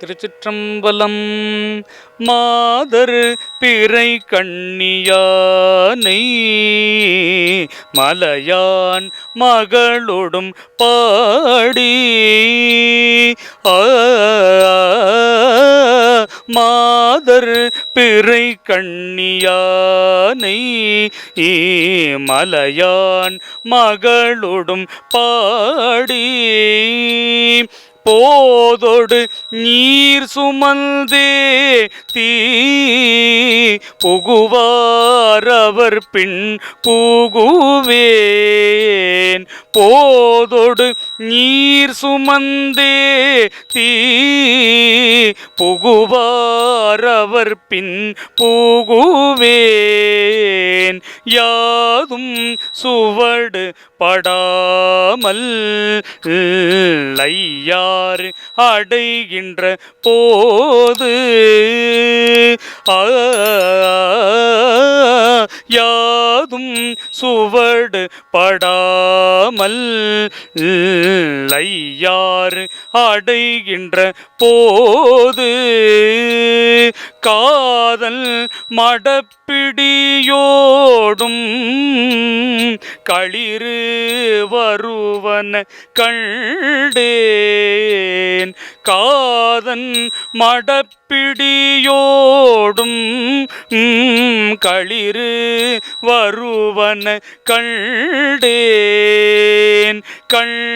திருச்சிற்றம்பலம். மாதர் பிறை கண்ணியானை மலையான் மகளோடும் பாடி. மாதர் பிறை கண்ணியானை மலையான் மகளோடும் பாடி. போதொடு நீர் சுமந்தே தீ புகுவாரவர் பின் புகுவேன். போதொடு நீர் சுமந்தே தீ புகுவாரவர் பின் புகுவேன். யாதும் சுவடு படாமல் ஐயாறு அடைகின்ற போது யாதும் சுவடு படாமல் ஐயாறு அடைகின்ற போது காதல் மடப்பிடியோடும் களிறு வருவன கண்டேன். காதன் மடப்பிடியோடும் களிறு வருவன கண்டேன். கண்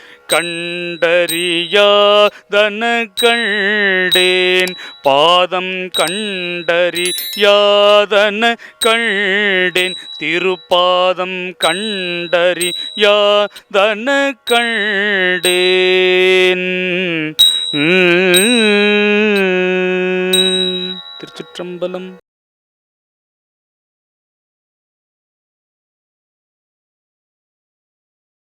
கண்டறியாதன கண்டேன் பாதம் கண்டறியாதன கண்டேன். திருப்பாதம் கண்டறியாதன கண்டேன் திருச்சிற்றம்பலம்.